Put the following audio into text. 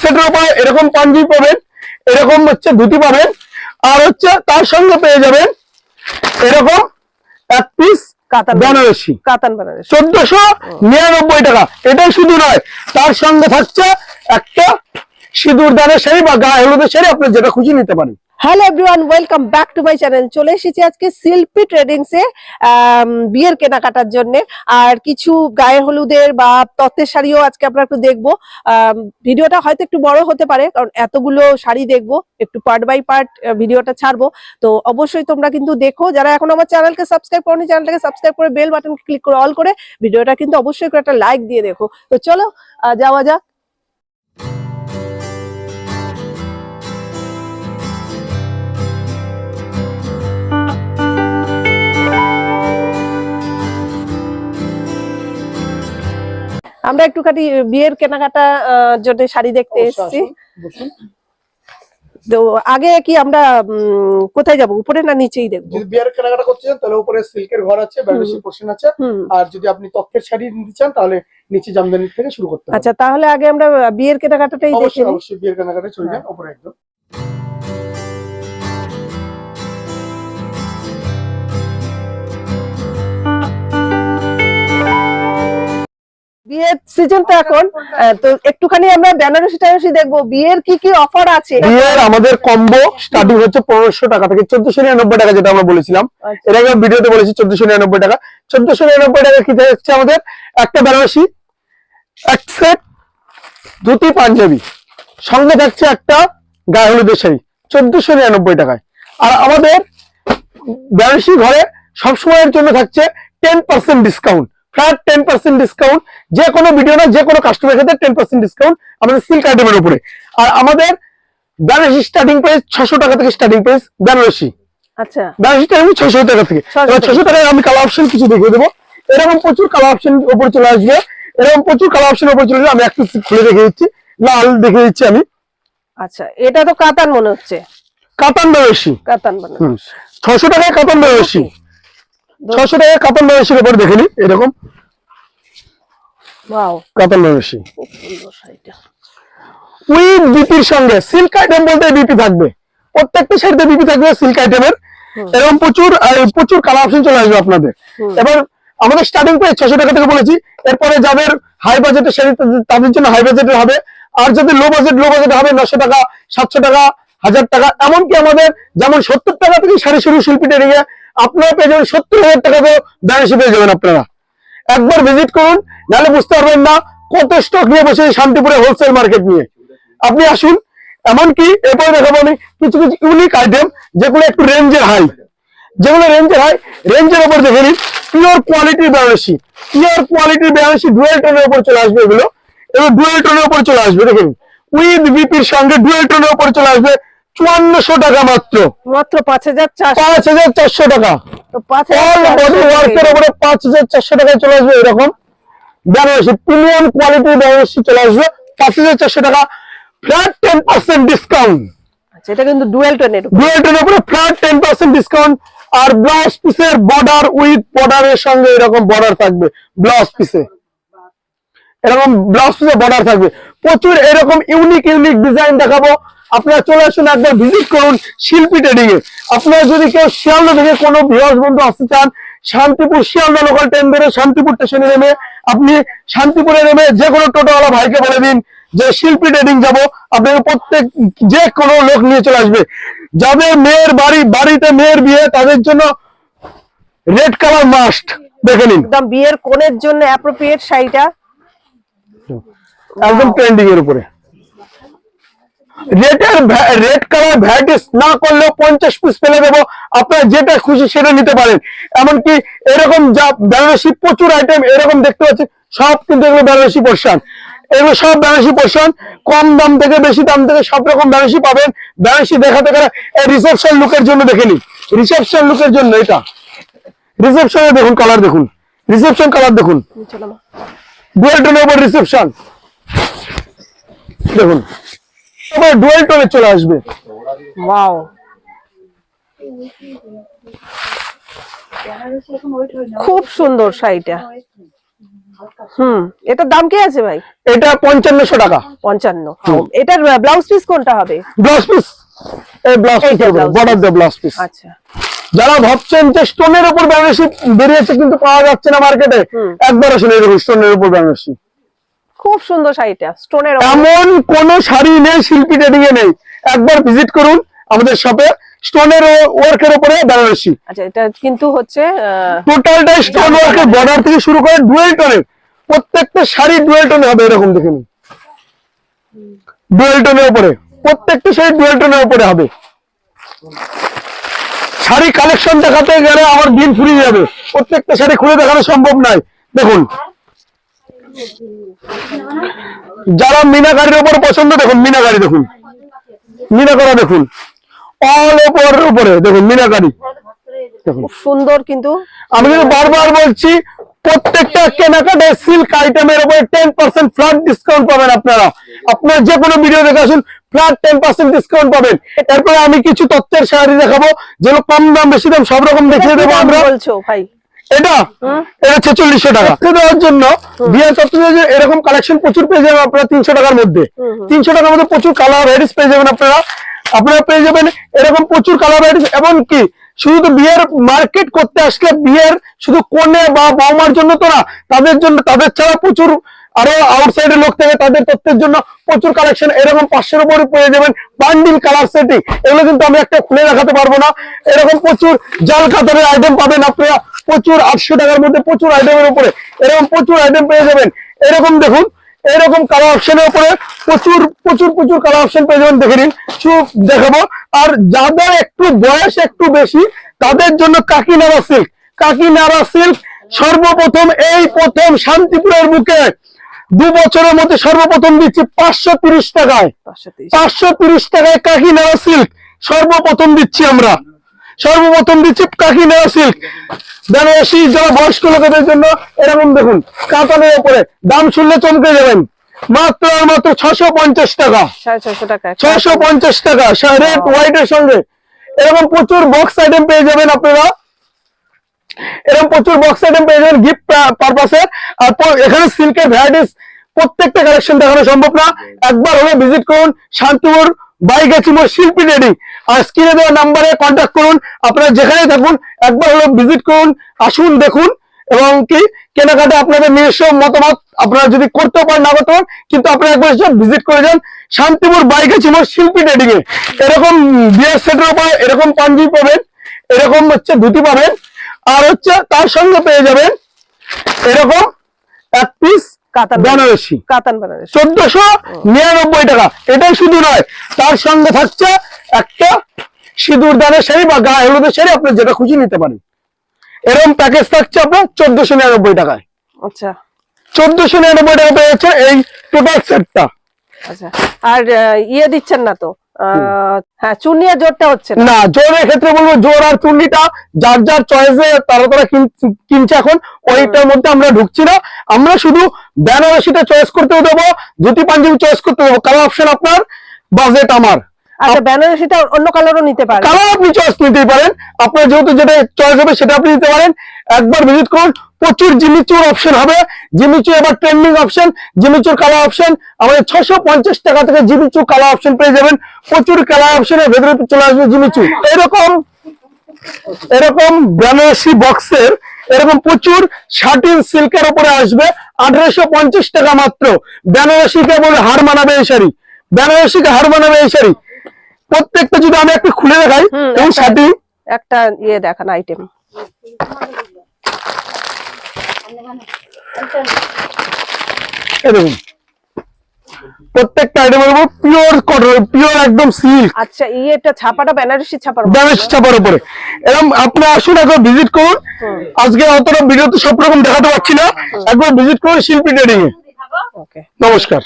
সেটের উপরে এরকম পাঞ্জি পাবেন এরকম হচ্ছে ধুতি পাবেন আর হচ্ছে তার সঙ্গে পেয়ে যাবেন এরকম এক পিস বেনারসি। কাতান বেনারসি। চোদ্দশো নিরানব্বই টাকা। এটাই শুধু নয় তার সঙ্গে থাকছে একটা সিঁদুর, দানের শাড়ি বা গায়ে হলুদের শাড়ি আপনি যেটা খুশি নিতে পারেন। Hello everyone welcome back to my channel চলে এসেছি আজকে শিল্পী ট্রেডিংস এ বিয়ের কেনাকাটার জন্য। আর কিছু গায়ে হলুদের বা তত্ত্বের শাড়িও আজকে আমরা একটু দেখব। ভিডিওটা হয়তো একটু বড় হতে পারে, কারণ এতগুলো শাড়ি দেখব, একটু পার্ট বাই পার্ট ভিডিওটা ছাড়বো। তো অবশ্যই তোমরা কিন্তু দেখো, যারা এখন আমার চ্যানেলকে সাবস্ক্রাইব করনি, চ্যানেলটাকে সাবস্ক্রাইব করে বেল বাটন ক্লিক করে অল করে, ভিডিওটা কিন্তু অবশ্যই করে একটা লাইক দিয়ে দেখো। তো চলো যাওয়া যাক। আমরা একটুখানি বিয়ের কেনাকাটা জন্য শাড়ি দেখতে এসেছি। তো আগে কি আমরা কোথায় যাব? উপরে না নিচেই দেখব? যদি বিয়ার কেনাকাটা করতে চান তাহলে উপরে সিল্কের ঘর আছে বেনারসি পোর্শন আছে। আর যদি আপনি তত্ত্বের শাড়ি নিতে চান তাহলে নিচে জামদানি থেকে শুরু করতে আচ্ছা তাহলে আগে আমরা বিয়ের কেনাকাটাটাই দেখে অবশ্যই বিয়ের কেনাকাটা চলে যান। উপরে একদম। বিয়ের সিজন তো এখন তো একটুখানি আমরা বেনারসি টানারসি দেখব বিয়ের কি কি অফার আছে? বিয়ের আমাদের কম্বো স্টার্টিং হচ্ছে পনেরোশো টাকা থেকে চোদ্দশো নিরানব্বই টাকা যেটা আমরা বলেছিলাম। আচ্ছা। এর আগে ভিডিওতে বলেছি চোদ্দশো নিরানব্বই টাকা। চোদ্দশো নিরানব্বই টাকা কি হচ্ছে আমাদের? একটা বেনারসি এক সেট ধুতি পাঞ্জাবি। সঙ্গে থাকছে একটা গায়ে হলুদের শাড়ি চোদ্দশো নিরানব্বই টাকায়। আর আমাদের বেনারসি ঘরে সবসময়ের জন্য থাকছে ten percent discount flat ten percent discount যে কোনো ভিডিও না যে কোনো কাস্টমার ক্ষেত্রে টেন পার্সেন্ট ডিসকাউন্ট আমাদের সিল্ক আইটেমের উপরে। আর আমাদের বেনারসি স্টার্টিং প্রাইস ছশো টাকা থেকে স্টার্টিং প্রাইস বেনারসি আচ্ছা। বেনারসি টাইম ছশো টাকা থেকে। ছশো টাকায় আমি কালার অপশন কিছু দেখিয়ে দেবো। এরকম প্রচুর কালার অপশন উপরে চলে আসবে। এরকম প্রচুর কালার অপশন উপরে চলে আসবে আমি একটু খুলে দেখে দিচ্ছি। লাল দেখে দিচ্ছি আমি। আচ্ছা এটা তো কাতান মনে হচ্ছে। কাতান বেনারসি কাতান বেনারসি ছশো টাকায় কাতান বেনারসি ছশো টাকায় কাতান বেনারসির উপরে দেখে নি এরকম। কাতান বেনারসি উইথ বিপির সঙ্গে সিল্ক আইটেম বলতে বিপি থাকবে। প্রত্যেকটা শাড়িতে বিপি থাকবে সিল্ক আইটেমের এরকম প্রচুর প্রচুর কালার অপশন চলে আসবে আপনাদের। এবার আমাদের স্টার্টিং প্রাইস ছশো টাকা থেকে বলেছি। এরপরে যাদের হাই বাজেটের শাড়ি তাদের- জন্য হাই বাজেটের হবে। আর যদি লো বাজেট লো বাজেট হবে নশো টাকা সাতশো টাকা হাজার টাকা, এমনকি আমাদের যেমন সত্তর টাকা থেকে শাড়ি শুরু শিল্পী ট্রেনিংয়ে আপনারা পেয়ে যাবেন সত্তর হাজার টাকাতেও বেনারসি পেয়ে যাবেন আপনারা। একবার ভিজিট করুন, নাহলে বুঝতে পারবেন না কত স্টক নিয়ে বসে শান্তিপুরে হোলসেল মার্কেট নিয়ে। আপনি আসুন, এমনকি এরপরে দেখাবো আমি কিছু কিছু ইউনিক আইটেম যেগুলো একটু রেঞ্জের হাই যেগুলো রেঞ্জের হাই রেঞ্জের ওপর দেখে নিন পিওর কোয়ালিটির বেনারসি পিওর কোয়ালিটির বেনারসি ডুয়েল টোনের উপর চলে আসবে এগুলো। এগুলো ডুয়েল টোনের উপর চলে আসবে, দেখে নিন। উইথ বিপির সঙ্গে ডুয়েল টোনের উপর চলে আসবে। চুয়ান্নশো টাকা মাত্র। মাত্র পাঁচ হাজার পাঁচ হাজার চারশো টাকা। তো পাঁচ হাজার চারশো টাকায় চলে আসবে এরকম। বেনারসি প্রিমিয়াম কোয়ালিটির বেনারসি চলে আসবে। পাঁচ হাজার চারশো টাকা ফ্ল্যাট টেন পার্সেন্ট ডিসকাউন্ট এটা কিন্তু ডুয়েল টোনের উপরে। ফ্ল্যাট টেন পার্সেন্ট ডিসকাউন্ট আর ব্লাউজ পিসের বর্ডার উইথ বর্ডারের সঙ্গে এরকম বর্ডার থাকবে। ব্লাউজ পিসে এরকম ব্লাউজ পিসে বর্ডার থাকবে। প্রচুর এরকম ইউনিক ইউনিক ডিজাইন দেখাবো। আপনারা চলে আসুন একবার ভিজিট করুন শিল্পী ট্রেডিং এ। আপনারা যদি কেউ শিয়ালদা থেকে কোনো বৃহৎ বন্ধু আসতে চান শান্তিপুর শিয়ালদা লোকাল ট্রেন ধরে শান্তিপুর স্টেশনে নেমে আপনি শান্তিপুরে নেমে যে কোনো টোটোওয়ালা ভাইকে বলে দিন যে শিল্পী ট্রেডিং যাব আপনাকে প্রত্যেক যে কোনো লোক নিয়ে চলে আসবে। যাদের মেয়ের বাড়ি বাড়িতে মেয়ের বিয়ে তাদের জন্য রেড কালার মাস্ট দেখে নিন। একদম বিয়ের কোণের জন্য অ্যাপ্রোপ্রিয়েট শাড়িটা। একদম ট্রেন্ডিং এর উপরে। রেটের রেড কালার ভ্যারাইটিস না করলেও পঞ্চাশ পিস ফেলে দেবো। আপনারা যেটা খুশি সেটা নিতে পারেন। এমনকি এরকম যা বেনারসি প্রচুর আইটেম এরকম দেখতে পাচ্ছি সব কিন্তু এগুলো বেনারসি পোর্শন এগুলো সব বেনারসি পোর্শন কম দাম থেকে বেশি দাম থেকে সব রকম বেনারসি পাবেন। বেনারসি দেখাতে গেলে রিসেপশন লুকের জন্য দেখে নিন। রিসেপশন লুকের জন্য এটা। রিসেপশনে দেখুন কালার দেখুন। রিসেপশন কালার দেখুন। উপর রিসেপশন দেখুন। এবার ডুয়েল টোনে চলে আসবে। ওয়াও খুব সুন্দর শাড়িটা। হুম এটার দাম কি আছে ভাই? এটা পঞ্চান্নশো টাকা। পঞ্চান্ন। এটার ব্লাউজ পিস কোনটা হবে? ব্লাউজ পিস এই ব্লাউজ পিস বর্ডার দিয়ে ব্লাউজ পিস আচ্ছা। যারা ভাবছেন যে স্টোনের উপর বেনারসি বেরিয়েছে কিন্তু পাওয়া যাচ্ছে না মার্কেটে। একবার আসলে এরকম স্টোনের উপর বেনারসি খুব সুন্দর শাড়িটা স্টোনের এমন কোন শাড়ি নেই শিল্পী ট্রেডিং এ নেই। একবার ভিজিট করুন আমাদের শপে স্টোনের ওয়ার্কের উপরে বেনারসি। আচ্ছা এটা কিন্তু হচ্ছে আহ, টোটালটাই স্টোন ওয়ার্কের বর্ডার থেকে শুরু করে ডুয়েল টোনের প্রত্যেকটা শাড়ি ডুয়েল টোনে হবে এরকম দেখে নিন। ডুয়েল টোনের উপরে। প্রত্যেকটা শাড়ি ডুয়েল টোনের উপরে হবে। শাড়ি কালেকশন দেখাতে গেলে আমার দিন ফুরিয়ে যাবে। প্রত্যেকটা শাড়ি খুলে দেখানো সম্ভব নয়। দেখুন যারা মিনাকারির উপর পছন্দ দেখুন মিনাকারি দেখুন। মিনাকারা দেখুন। অল ওপর উপরে দেখুন মিনাকারি। সুন্দর কিন্তু। আমি কিন্তু বারবার বলছি প্রত্যেকটা কেনাকাটায় সিল্ক আইটেমের উপরে টেন পার্সেন্ট ফ্ল্যাট ডিসকাউন্ট পাবেন আপনারা। আপনার যে কোনো ভিডিও দেখে আসুন ফ্ল্যাট টেন পার্সেন্ট ডিসকাউন্ট পাবেন। এরপরে আমি কিছু তথ্যের শাড়ি দেখাবো যেগুলো কম দাম বেশি দাম সব রকম দেখিয়ে দেবো আমরা। বলছো ভাই? এটা? এটা ছেচল্লিশশো টাকা। দেওয়ার জন্য বিয়ার তত্ত্ব যে এরকম কালেকশন প্রচুর পেয়ে যাবেন আপনারা তিনশো টাকার মধ্যে। তিনশো টাকার মধ্যে প্রচুর কালার ভ্যারাইটিস পেয়ে যাবেন আপনারা। আপনারা পেয়ে যাবেন এরকম প্রচুর কালার ভ্যারাইটিস এমনকি শুধু তো বিয়ের মার্কেট করতে আসলে বিয়ের শুধু কনে বা বৌমার জন্য তো না তাদের জন্য তাদের ছাড়া প্রচুর আরও আউটসাইডের লোক থেকে তাদের তথ্যের জন্য প্রচুর কালেকশন এরকম পাঁচশোর উপরে পেয়ে যাবেন বান্ডিল কালার সেটিং এগুলো কিন্তু আমি একটা খুলে দেখাতে পারব না। এরকম প্রচুর জাল কাতারের আইটেম পাবেন আপনারা। প্রচুর আটশো টাকার মধ্যে প্রচুর আইটেমের উপরে। এরকম প্রচুর আইটেম পেয়ে যাবেন। এরকম দেখুন এরকম কালার অপশনের উপরে প্রচুর প্রচুর প্রচুর কালার অপশন পেয়ে যাবেন। দেখে নিন চুপ দেখাবো। আর যাদের একটু বয়স একটু বেশি তাদের জন্য কাকিনাড়া সিল্ক কাকিনাড়া সিল্ক সর্বপ্রথম এই প্রথম শান্তিপুরের বুকে দু বছরের মধ্যে সর্বপ্রথম দিচ্ছি পাঁচশো তিরিশ টাকায়। পাঁচশো তিরিশ। পাঁচশো তিরিশ টাকায় কাকিনাড়া সিল্ক সর্বপ্রথম দিচ্ছি আমরা। সর্বপ্রথম দিচ্ছি কাকিনাড়া সিল্ক বেনারসি যারা বয়স্ক লোকেদের জন্য এরকম দেখুন কাতানের উপরে। দাম শুনলে চমকে যাবেন। মাত্র আর মাত্র ছশো পঞ্চাশ টাকা। ছশো পঞ্চাশ টাকা রেড হোয়াইট এর সঙ্গে। এরকম প্রচুর বক্স আইটেম পেয়ে যাবেন আপনারা। এরকম প্রচুর বক্স আইটেম পেয়ে যাবেন গিফট পারপাসে আর এখানে সিল্কের ভ্যারাইটিস প্রত্যেকটা কালেকশন দেখানো সম্ভব না। একবার হলে ভিজিট করুন শান্তিপুর বাই গেছিমো শিল্পী রেডি আর স্ক্রিনে দেওয়া নাম্বারে কন্ট্যাক্ট করুন। আপনারা যেখানেই থাকুন, একবার হলে ভিজিট করুন, আসুন, দেখুন। এবং কি, কেনাকাটা আপনাদের নিজস্ব মতামত আপনারা যদি করতে পারেন, না করতে কিন্তু আপনারা একবার এসে ভিজিট করে যান। শান্তিপুর বাই গেছিমো শিল্পী ট্রেডিং এ এরকম বিয়ার সেটের উপরে এরকম পাঞ্জি পাবেন, এরকম হচ্ছে ধুতি পাবেন, আর হচ্ছে তার সঙ্গে পেয়ে যাবেন এরকম এক পিস বেনারসি। চোদ্দশো নিরানব্বই টাকা। এটাই শুধু নয় তার সঙ্গে থাকছে একটা সিঁদুর দানের শাড়ি বা গায়ে হলুদের শাড়ি আপনি যেটা খুশি নিতে পারেন। এরকম প্যাকেজ থাকছে আপনার চোদ্দশো নিরানব্বই টাকায়। আচ্ছা। চোদ্দশো নিরানব্বই টাকা পেয়েছে এই টোটাল সেটটা আচ্ছা। আর ইয়ে দিচ্ছেন না তো? আহ, হ্যাঁ চুনিয়া জোরটা হচ্ছে না। জোরের ক্ষেত্রে বলব জোর আর চুন্ডিটা যার যার চয়েসে তারা তারা কিন- কিনছে এখন ওইটার মধ্যে আমরা ঢুকছি না। আমরা শুধু বেনারসিটা চয়েস করতে দেবো ধুতি পাঞ্জাবি চয়েস করতে দেবো। কালার অপশন আপনার বাজেট আমার। আচ্ছা বেনারসিটা অন্য কালারও নিতে পারে কালার আপনি চয়েস নিতেই পারেন। আপনার যেহেতু যেটা চয়েস হবে সেটা আপনি নিতে পারেন। একবার ভিজিট করুন প্রচুর জিমিচুর অপশন হবে। জিমিচু এবার ট্রেন্ডিং অপশন জিমিচুর কালার অপশন আমাদের ছশো পঞ্চাশ টাকা থেকে জিমিচু কালার অপশন পেয়ে যাবেন। প্রচুর কালার অপশনের ভেতরে চলে আসবে জিমিচু এরকম এরকম বেনারসি বক্সের এরকম প্রচুর শার্টিন সিল্কের উপরে আসবে। আঠারোশো পঞ্চাশ টাকা মাত্র। বেনারসিকে বলে হার মানাবে এই শাড়ি। বেনারসিকে হার মানাবে এই শাড়ি। প্রত্যেকটা যদি আমি একটু খুলে দেখাই এবং একটা- একটা ইয়ে দেখান আইটেম দেখুন। প্রত্যেকটা আইটেমের উপর পিওর কটন পিওর একদম সিল্ক আচ্ছা ইয়েটা ছাপাটা বেনারসি ছাপার মতো। বেনারসি ছাপার উপরে। এরকম আপনি আসুন একবার ভিজিট করুন। আজকে অতটা সব রকম দেখাতে পারছি না। একবার ভিজিট করুন শিল্পী ট্রেডিং এ নমস্কার।